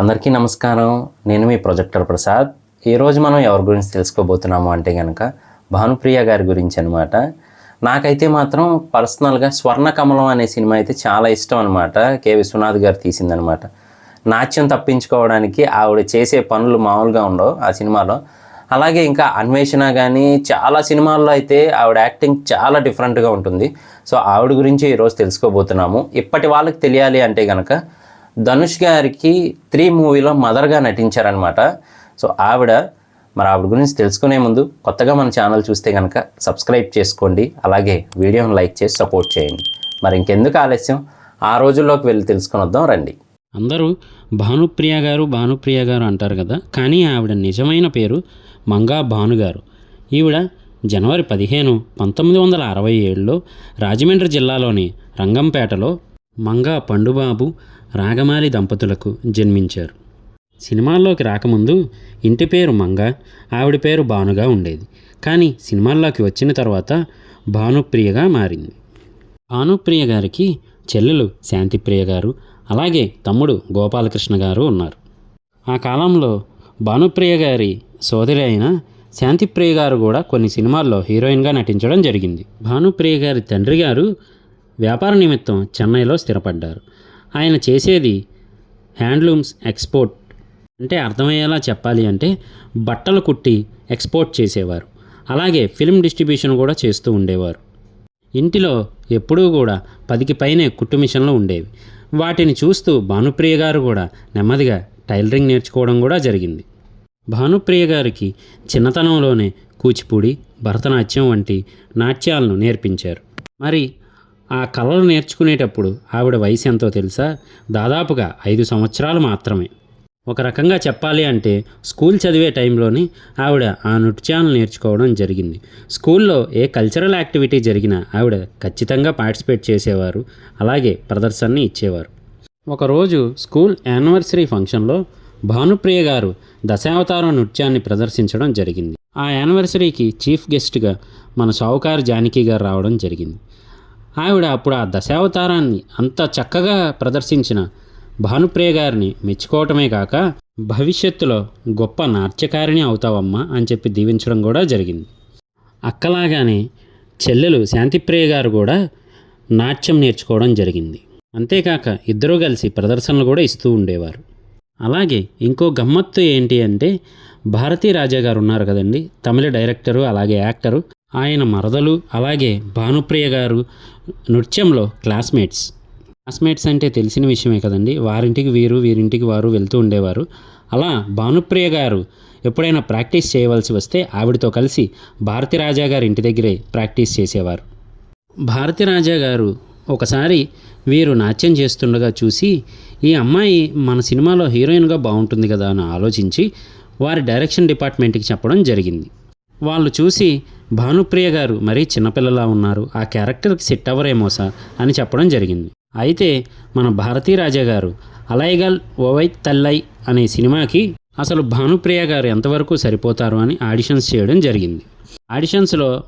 అందరికీ నమస్కారం. నేను మీ ప్రొజెక్టర్ ప్రసాద్. ఈరోజు మనం ఎవరి గురించి తెలుసుకోబోతున్నాము అంటే కనుక భానుప్రియ గారి గురించి అనమాట నాకైతే మాత్రం పర్సనల్గా స్వర్ణ కమలం అనే సినిమా అయితే చాలా ఇష్టం అనమాట కె. విశ్వనాథ్ గారు తీసిందనమాట నాట్యం తప్పించుకోవడానికి ఆవిడ చేసే పనులు మామూలుగా ఉండవు ఆ సినిమాలో. అలాగే ఇంకా అన్వేషణ కానీ చాలా సినిమాల్లో అయితే ఆవిడ యాక్టింగ్ చాలా డిఫరెంట్గా ఉంటుంది. సో ఆవిడ గురించి ఈరోజు తెలుసుకోబోతున్నాము. ఇప్పటి వాళ్ళకి తెలియాలి అంటే కనుక ధనుష్ గారికి త్రీ మూవీలో మదర్గా నటించారనమాట సో ఆవిడ మరి ఆవిడ గురించి తెలుసుకునే ముందు కొత్తగా మన ఛానల్ చూస్తే కనుక సబ్స్క్రైబ్ చేసుకోండి. అలాగే వీడియోని లైక్ చేసి సపోర్ట్ చేయండి. మరి ఇంకెందుకు ఆలస్యం? ఆ రోజుల్లోకి వెళ్ళి తెలుసుకుని వద్దాం రండి. అందరూ భానుప్రియ గారు భానుప్రియ గారు అంటారు కదా? కానీ ఆవిడ నిజమైన పేరు మంగా భానుగారు ఈవిడ జనవరి పదిహేను పంతొమ్మిది వందల అరవై ఏడులో రాజమండ్రి జిల్లాలోని రంగంపేటలో మంగా పండుబాబు రాగమాలి దంపతులకు జన్మించారు. సినిమాల్లోకి రాకముందు ఇంటి పేరు మంగ ఆవిడ పేరు భానుగా ఉండేది. కానీ సినిమాల్లోకి వచ్చిన తర్వాత భానుప్రియగా మారింది. భానుప్రియ గారికి చెల్లెలు శాంతిప్రియ గారు అలాగే తమ్ముడు గోపాలకృష్ణ గారు ఉన్నారు. ఆ కాలంలో భానుప్రియ గారి సోదరి అయిన శాంతిప్రియ గారు కూడా కొన్ని సినిమాల్లో హీరోయిన్గా నటించడం జరిగింది. భానుప్రియ గారి తండ్రి గారు వ్యాపార నిమిత్తం చెన్నైలో స్థిరపడ్డారు. ఆయన చేసేది హ్యాండ్లూమ్స్ ఎక్స్పోర్ట్. అంటే అర్థమయ్యేలా చెప్పాలి అంటే బట్టలు కుట్టి ఎక్స్పోర్ట్ చేసేవారు. అలాగే ఫిల్మ్ డిస్ట్రిబ్యూషన్ కూడా చేస్తూ ఉండేవారు. ఇంటిలో ఎప్పుడూ కూడా పదికి పైనే కుట్టు మిషన్లు ఉండేవి. వాటిని చూస్తూ భానుప్రియ గారు కూడా నెమ్మదిగా టైలరింగ్ నేర్చుకోవడం కూడా జరిగింది. భానుప్రియ గారికి చిన్నతనంలోనే కూచిపూడి భరతనాట్యం వంటి నాట్యాలను నేర్పించారు. మరి ఆ కళలు నేర్చుకునేటప్పుడు ఆవిడ వయసు ఎంతో తెలుసా? దాదాపుగా ఐదు సంవత్సరాలు మాత్రమే. ఒక రకంగా చెప్పాలి అంటే స్కూల్ చదివే టైంలోని ఆవిడ ఆ నృత్యాలను నేర్చుకోవడం జరిగింది. స్కూల్లో ఏ కల్చరల్ యాక్టివిటీ జరిగినా ఆవిడ ఖచ్చితంగా పార్టిసిపేట్ చేసేవారు అలాగే ప్రదర్శనని ఇచ్చేవారు. ఒకరోజు స్కూల్ యానివర్సరీ ఫంక్షన్లో భానుప్రియ గారు దశావతారం నృత్యాన్ని ప్రదర్శించడం జరిగింది. ఆ యానివర్సరీకి చీఫ్ గెస్ట్గా మన షావుకారు జానకి గారు రావడం జరిగింది. ఆవిడ అప్పుడు ఆ దశావతారాన్ని అంత చక్కగా ప్రదర్శించిన భానుప్రియ గారిని మెచ్చుకోవటమే కాక భవిష్యత్తులో గొప్ప నాట్యకారిణి అవుతావమ్మా అని చెప్పి దీవించడం కూడా జరిగింది. అక్కలాగానే చెల్లెలు శాంతిప్రియ గారు కూడా నాట్యం నేర్చుకోవడం జరిగింది. అంతేకాక ఇద్దరూ కలిసి ప్రదర్శనలు కూడా ఇస్తూ ఉండేవారు. అలాగే ఇంకో గమ్మత్తు ఏంటి అంటే భారతీ రాజా గారు ఉన్నారు కదండి తమిళ డైరెక్టరు అలాగే యాక్టరు ఆయన మరదలు అలాగే భానుప్రియ గారు నృత్యంలో క్లాస్మేట్స్. క్లాస్మేట్స్ అంటే తెలిసిన విషయమే కదండి. వారింటికి వీరు వీరింటికి వారు వెళ్తూ ఉండేవారు. అలా భానుప్రియ గారు ఎప్పుడైనా ప్రాక్టీస్ చేయవలసి వస్తే ఆవిడతో కలిసి భారతిరాజా గారి ఇంటి దగ్గరే ప్రాక్టీస్ చేసేవారు. భారతిరాజా గారు ఒకసారి వీరు నాట్యం చేస్తుండగా చూసి ఈ అమ్మాయి మన సినిమాలో హీరోయిన్గా బాగుంటుంది కదా అని ఆలోచించి వారి డైరెక్షన్ డిపార్ట్మెంట్కి చెప్పడం జరిగింది. వాళ్ళు చూసి భానుప్రియ గారు మరీ చిన్నపిల్లలా ఉన్నారు. ఆ క్యారెక్టర్కి సెట్ అవ్వరేమో సార్ అని చెప్పడం జరిగింది. అయితే మన భారతీ రాజా గారు అలైగల్ ఓవై తల్లై అనే సినిమాకి అసలు భానుప్రియ గారు ఎంతవరకు సరిపోతారు అని ఆడిషన్స్ చేయడం జరిగింది. ఆడిషన్స్లో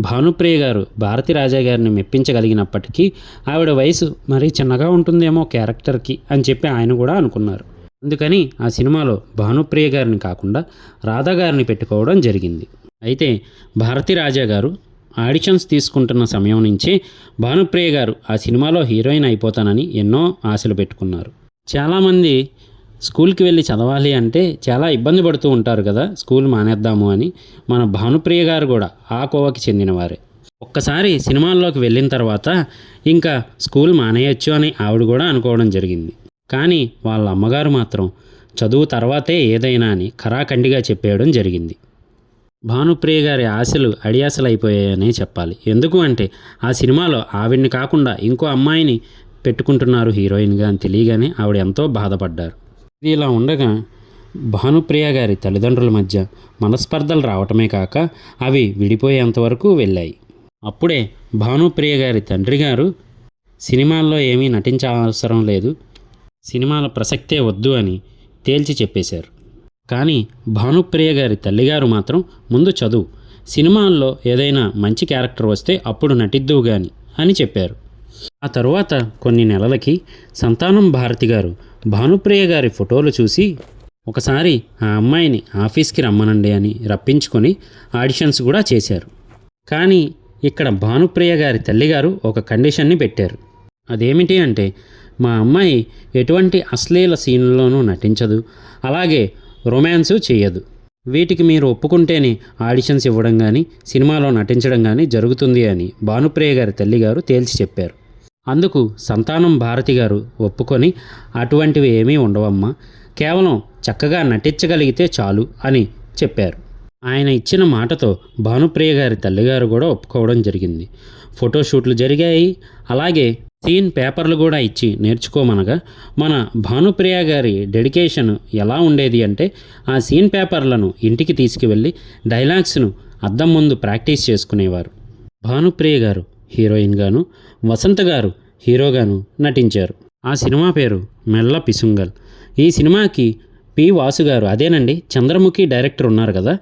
భానుప్రియ గారు భారతి రాజా గారిని మెప్పించగలిగినప్పటికీ ఆవిడ వయసు మరీ చిన్నగా ఉంటుందేమో క్యారెక్టర్కి అని చెప్పి ఆయన కూడా అనుకున్నారు. అందుకని ఆ సినిమాలో భానుప్రియ గారిని కాకుండా రాధా గారిని పెట్టుకోవడం జరిగింది. అయితే భారతి రాజా గారు ఆడిషన్స్ తీసుకుంటున్న సమయం నుంచే భానుప్రియ గారు ఆ సినిమాలో హీరోయిన్ అయిపోతానని ఎన్నో ఆశలు పెట్టుకున్నారు. చాలామంది స్కూల్కి వెళ్ళి చదవాలి అంటే చాలా ఇబ్బంది పడుతూ ఉంటారు కదా స్కూల్ మానేద్దాము అని. మన భానుప్రియ గారు కూడా ఆ కోవకి చెందినవారే. ఒక్కసారి సినిమాల్లోకి వెళ్ళిన తర్వాత ఇంకా స్కూల్ మానేయచ్చు అని ఆవిడ కూడా అనుకోవడం జరిగింది. కానీ వాళ్ళ అమ్మగారు మాత్రం చదువు తర్వాతే ఏదైనా అని ఖరాఖండిగా చెప్పేయడం జరిగింది. భానుప్రియ గారి ఆశలు అడియాసలైపోయాయనే అయిపోయాయనే చెప్పాలి. ఎందుకు అంటే ఆ సినిమాలో ఆవిడ్ని కాకుండా ఇంకో అమ్మాయిని పెట్టుకుంటున్నారు హీరోయిన్గా అని తెలియగానే ఆవిడ ఎంతో బాధపడ్డారు. ఇది ఇలా ఉండగా భానుప్రియ గారి తల్లిదండ్రుల మధ్య మనస్పర్ధలు రావటమే కాక అవి విడిపోయేంతవరకు వెళ్ళాయి. అప్పుడే భానుప్రియ గారి తండ్రి గారు సినిమాల్లో ఏమీ నటించవసరం లేదు సినిమాల ప్రసక్తే వద్దు అని తేల్చి చెప్పేశారు. కానీ భానుప్రియ గారి తల్లిగారు మాత్రం ముందు చదువు. సినిమాల్లో ఏదైనా మంచి క్యారెక్టర్ వస్తే అప్పుడు నటిద్దువు గాని అని చెప్పారు. ఆ తరువాత కొన్ని నెలలకి సంతానం భారతి గారు భానుప్రియ గారి ఫోటోలు చూసి ఒకసారి ఆ అమ్మాయిని ఆఫీస్కి రమ్మనండి అని రప్పించుకొని ఆడిషన్స్ కూడా చేశారు. కానీ ఇక్కడ భానుప్రియ గారి తల్లిగారు ఒక కండిషన్ని పెట్టారు. అదేమిటి అంటే మా అమ్మాయి ఎటువంటి అశ్లీల సీన్లోనూ నటించదు. అలాగే రొమాన్సు చేయదు. వీటికి మీరు ఒప్పుకుంటేనే ఆడిషన్స్ ఇవ్వడం కానీ సినిమాలో నటించడం కానీ జరుగుతుంది అని భానుప్రియ గారి తల్లిగారు తేల్చి చెప్పారు. అందుకు సంతానం భారతి గారు ఒప్పుకొని అటువంటివి ఏమీ ఉండవమ్మా కేవలం చక్కగా నటించగలిగితే చాలు అని చెప్పారు. ఆయన ఇచ్చిన మాటతో భానుప్రియ గారి తల్లిగారు కూడా ఒప్పుకోవడం జరిగింది. ఫోటోషూట్లు జరిగాయి. అలాగే సీన్ పేపర్లు కూడా ఇచ్చి నేర్చుకోమనగా మన భానుప్రియ గారి డెడికేషన్ ఎలా ఉండేది అంటే ఆ సీన్ పేపర్లను ఇంటికి తీసుకువెళ్ళి డైలాగ్స్ను అద్దం ముందు ప్రాక్టీస్ చేసుకునేవారు. భానుప్రియ గారు హీరోయిన్గాను వసంత గారు హీరోగాను నటించారు. ఆ సినిమా పేరు మెల్ల పిసుంగల్. ఈ సినిమాకి పి వాసు గారు అదేనండి చంద్రముఖి డైరెక్టర్ ఉన్నారు కదా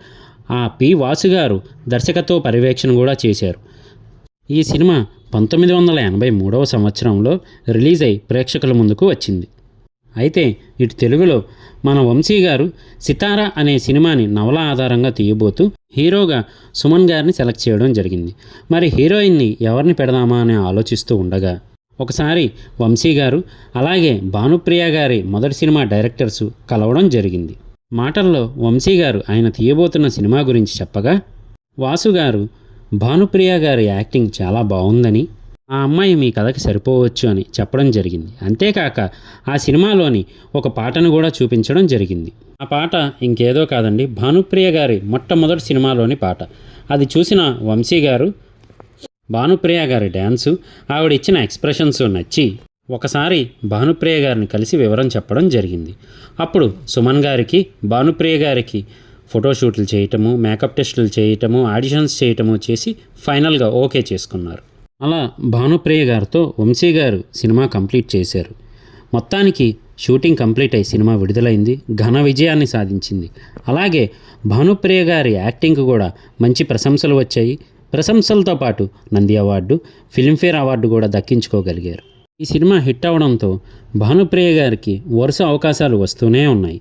ఆ పి వాసు గారు దర్శకత్వ పర్యవేక్షణ కూడా చేశారు. ఈ సినిమా పంతొమ్మిది వందల ఎనభై మూడవ సంవత్సరంలో రిలీజ్ అయి ప్రేక్షకుల ముందుకు వచ్చింది. అయితే ఇటు తెలుగులో మన వంశీ గారు సితారా అనే సినిమాని నవల ఆధారంగా తీయబోతూ హీరోగా సుమన్ గారిని సెలెక్ట్ చేయడం జరిగింది. మరి హీరోయిన్ని ఎవరిని పెడదామా అని ఆలోచిస్తూ ఉండగా ఒకసారి వంశీ గారు అలాగే భానుప్రియ గారి మొదటి సినిమా డైరెక్టర్సు కలవడం జరిగింది. మాటల్లో వంశీ గారు ఆయన తీయబోతున్న సినిమా గురించి చెప్పగా వాసు గారు భానుప్రియ గారి యాక్టింగ్ చాలా బాగుందని ఆ అమ్మాయి మీ కథకి సరిపోవచ్చు అని చెప్పడం జరిగింది. అంతేకాక ఆ సినిమాలోని ఒక పాటను కూడా చూపించడం జరిగింది. ఆ పాట ఇంకేదో కాదండి భానుప్రియ గారి మొట్టమొదటి సినిమాలోని పాట. అది చూసిన వంశీ గారు భానుప్రియ గారి డ్యాన్సు ఆవిడ ఇచ్చిన ఎక్స్ప్రెషన్స్ నచ్చి ఒకసారి భానుప్రియ గారిని కలిసి వివరం చెప్పడం జరిగింది. అప్పుడు సుమన్ గారికి భానుప్రియ గారికి ఫోటోషూట్లు చేయటము మేకప్ టెస్టులు చేయటము ఆడిషన్స్ చేయటము చేసి ఫైనల్గా ఓకే చేసుకున్నారు. అలా భానుప్రియ గారితో వంశీ గారు సినిమా కంప్లీట్ చేశారు. మొత్తానికి షూటింగ్ కంప్లీట్ అయి సినిమా విడుదలైంది ఘన విజయాన్ని సాధించింది. అలాగే భానుప్రియ గారి యాక్టింగ్ కూడా మంచి ప్రశంసలు వచ్చాయి. ప్రశంసలతో పాటు నంది అవార్డు ఫిల్మ్ఫేర్ అవార్డు కూడా దక్కించుకోగలిగారు. ఈ సినిమా హిట్ అవడంతో భానుప్రియ గారికి వరుస అవకాశాలు వస్తూనే ఉన్నాయి.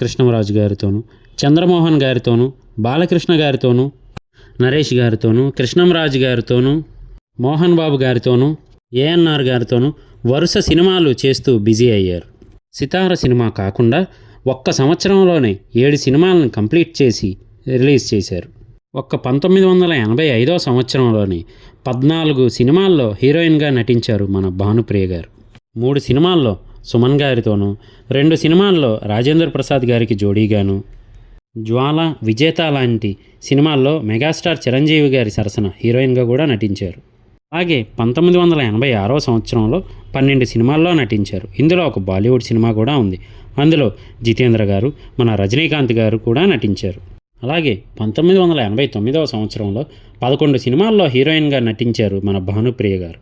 కృష్ణరాజు గారితోనూ చంద్రమోహన్ గారితోనూ బాలకృష్ణ గారితోనూ నరేష్ గారితోనూ కృష్ణంరాజు గారితోనూ మోహన్ బాబు గారితోనూ ఏఎన్ఆర్ గారితోనూ వరుస సినిమాలు చేస్తూ బిజీ అయ్యారు. సితార సినిమా కాకుండా ఒక్క సంవత్సరంలోనే ఏడు సినిమాలను కంప్లీట్ చేసి రిలీజ్ చేశారు. ఒక్క పంతొమ్మిది వందల ఎనభై ఐదో సంవత్సరంలోనే పద్నాలుగు సినిమాల్లో హీరోయిన్గా నటించారు మన భానుప్రియ గారు. మూడు సినిమాల్లో సుమన్ గారితోనూ రెండు సినిమాల్లో రాజేంద్ర ప్రసాద్ గారికి జోడీగాను జ్వాల విజేత లాంటి సినిమాల్లో మెగాస్టార్ చిరంజీవి గారి సరసన హీరోయిన్గా కూడా నటించారు. అలాగే పంతొమ్మిది వందల ఎనభై ఆరో సంవత్సరంలో పన్నెండు సినిమాల్లో నటించారు. ఇందులో ఒక బాలీవుడ్ సినిమా కూడా ఉంది. అందులో జితేంద్ర గారు మన రజనీకాంత్ గారు కూడా నటించారు. అలాగే పంతొమ్మిది వందల ఎనభై తొమ్మిదవ సంవత్సరంలో పదకొండు సినిమాల్లో హీరోయిన్గా నటించారు మన భానుప్రియ గారు.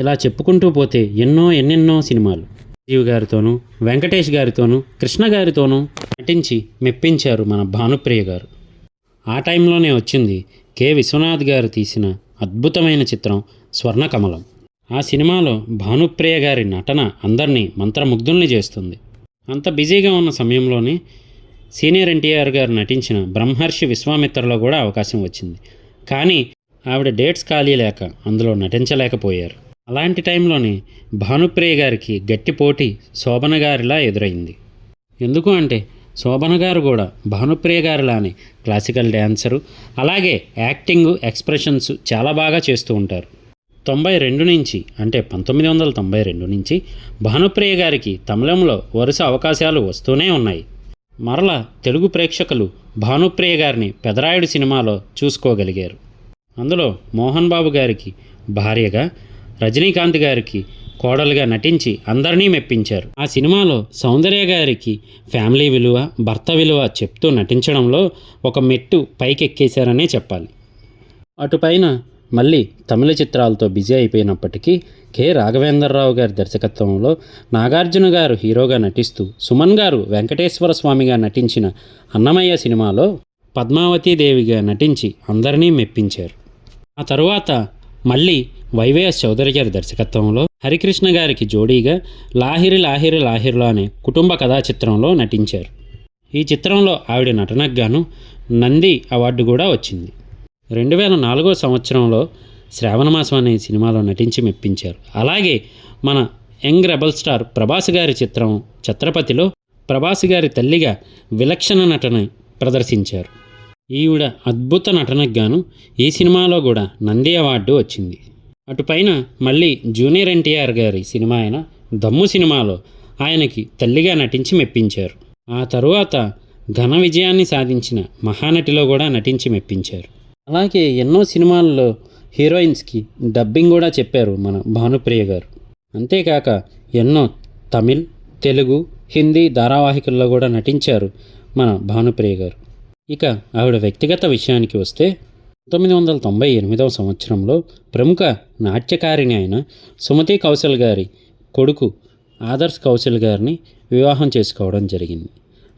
ఇలా చెప్పుకుంటూ పోతే ఎన్నో ఎన్నెన్నో సినిమాలు. జీవ్ గారితోనూ వెంకటేష్ గారితోనూ కృష్ణ గారితోనూ నటించి మెప్పించారు మన భానుప్రియ గారు. ఆ టైంలోనే వచ్చింది కె విశ్వనాథ్ గారు తీసిన అద్భుతమైన చిత్రం స్వర్ణకమలం. ఆ సినిమాలో భానుప్రియ గారి నటన అందరినీ మంత్రముగ్ధుల్ని చేస్తుంది. అంత బిజీగా ఉన్న సమయంలోనే సీనియర్ ఎన్టీఆర్ గారు నటించిన బ్రహ్మర్షి విశ్వామిత్రలో కూడా అవకాశం వచ్చింది. కానీ ఆవిడ డేట్స్ ఖాళీ లేక అందులో నటించలేకపోయారు. అలాంటి టైంలోనే భానుప్రియ గారికి గట్టి పోటీ శోభన గారిలా ఎదురైంది. ఎందుకు అంటే శోభన గారు కూడా భానుప్రియ గారిలానే క్లాసికల్ డ్యాన్సరు అలాగే యాక్టింగ్ ఎక్స్ప్రెషన్స్ చాలా బాగా చేస్తూ ఉంటారు. తొంభై రెండు నుంచి అంటే పంతొమ్మిది వందల తొంభై రెండు నుంచి భానుప్రియ గారికి తమిళంలో వరుస అవకాశాలు వస్తూనే ఉన్నాయి. మరలా తెలుగు ప్రేక్షకులు భానుప్రియ గారిని పెదరాయుడు సినిమాలో చూసుకోగలిగారు. అందులో మోహన్ బాబు గారికి భార్యగా రజనీకాంత్ గారికి కోడలుగా నటించి అందరినీ మెప్పించారు. ఆ సినిమాలో సౌందర్య గారికి ఫ్యామిలీ విలువ భర్త విలువ చెప్తూ నటించడంలో ఒక మెట్టు పైకెక్కేశారనే చెప్పాలి. అటుపైన మళ్ళీ తమిళ చిత్రాలతో బిజీ అయిపోయినప్పటికీ కె. రాఘవేంద్రరావు గారి దర్శకత్వంలో నాగార్జున గారు హీరోగా నటిస్తూ సుమన్ గారు వెంకటేశ్వర స్వామిగా నటించిన అన్నమయ్య సినిమాలో పద్మావతీదేవిగా నటించి అందరినీ మెప్పించారు. ఆ తరువాత మళ్ళీ వైవేఎస్ చౌదరి గారి దర్శకత్వంలో హరికృష్ణ గారికి జోడీగా లాహిరి లాహిరి లాహిరిలో అనే కుటుంబ కథా చిత్రంలో నటించారు. ఈ చిత్రంలో ఆవిడ నటనకు గాను నంది అవార్డు కూడా వచ్చింది. రెండు వేల నాలుగో సంవత్సరంలో శ్రావణమాసం అనే సినిమాలో నటించి మెప్పించారు. అలాగే మన యంగ్ రెబల్ స్టార్ ప్రభాస్ గారి చిత్రం ఛత్రపతిలో ప్రభాస్ గారి తల్లిగా విలక్షణ నటన ప్రదర్శించారు. ఈవిడ అద్భుత నటనకు గాను ఈ సినిమాలో కూడా నంది అవార్డు వచ్చింది. అటుపైన మళ్ళీ జూనియర్ ఎన్టీఆర్ గారి సినిమా అయిన దమ్ము సినిమాలో ఆయనకి తల్లిగా నటించి మెప్పించారు. ఆ తరువాత ఘన విజయాన్ని సాధించిన మహానటిలో కూడా నటించి మెప్పించారు. అలాగే ఎన్నో సినిమాల్లో హీరోయిన్స్కి డబ్బింగ్ కూడా చెప్పారు మన భానుప్రియ గారు. అంతేకాక ఎన్నో తమిళ్ తెలుగు హిందీ ధారావాహికల్లో కూడా నటించారు మన భానుప్రియ గారు. ఇక ఆవిడ వ్యక్తిగత విషయానికి వస్తే పంతొమ్మిది వందల తొంభై ఎనిమిదవ సంవత్సరంలో ప్రముఖ నాట్యకారిణి అయిన సుమతి కౌశల్ గారి కొడుకు ఆదర్శ్ కౌశల్ గారిని వివాహం చేసుకోవడం జరిగింది.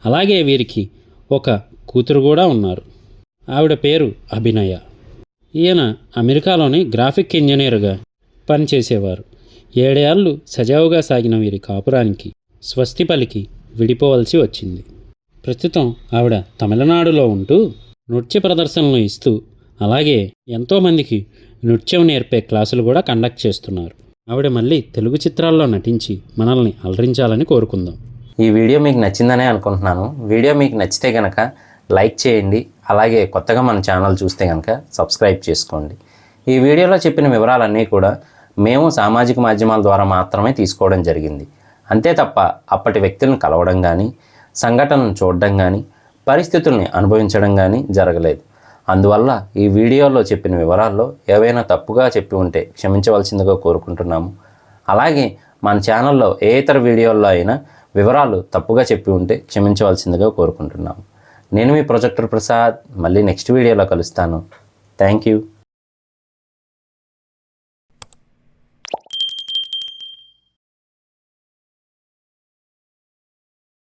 అలాగే వీరికి ఒక కూతురు కూడా ఉన్నారు. ఆవిడ పేరు అభినయ. ఈయన అమెరికాలోని గ్రాఫిక్ ఇంజనీర్గా పనిచేసేవారు. ఏడేళ్ళు సజావుగా సాగిన వీరి కాపురానికి స్వస్తి పలికి విడిపోవలసి వచ్చింది. ప్రస్తుతం ఆవిడ తమిళనాడులో ఉంటూ నృత్య ప్రదర్శనలు ఇస్తూ అలాగే ఎంతోమందికి నృత్యం నేర్పే క్లాసులు కూడా కండక్ట్ చేస్తున్నారు. ఆవిడ మళ్ళీ తెలుగు చిత్రాల్లో నటించి మనల్ని అలరించాలని కోరుకుందాం. ఈ వీడియో మీకు నచ్చిందనే అనుకుంటున్నాను. వీడియో మీకు నచ్చితే కనుక లైక్ చేయండి. అలాగే కొత్తగా మన ఛానల్ చూస్తే కనుక సబ్స్క్రైబ్ చేసుకోండి. ఈ వీడియోలో చెప్పిన వివరాలన్నీ కూడా మేము సామాజిక మాధ్యమాల ద్వారా మాత్రమే తీసుకోవడం జరిగింది. అంతే తప్ప అప్పటి వ్యక్తులను కలవడం కానీ సంఘటనను చూడడం కానీ పరిస్థితుల్ని అనుభవించడం కానీ జరగలేదు. అందువల్ల ఈ వీడియోలో చెప్పిన వివరాల్లో ఏవైనా తప్పుగా చెప్పి ఉంటే క్షమించవలసిందిగా కోరుకుంటున్నాము. అలాగే మన ఛానల్లో ఏ ఇతర వీడియోల్లో అయినా వివరాలు తప్పుగా చెప్పి ఉంటే క్షమించవలసిందిగా కోరుకుంటున్నాము. నేను మీ ప్రొజెక్టర్ ప్రసాద్. మళ్ళీ నెక్స్ట్ వీడియోలో కలుస్తాను. Thank you.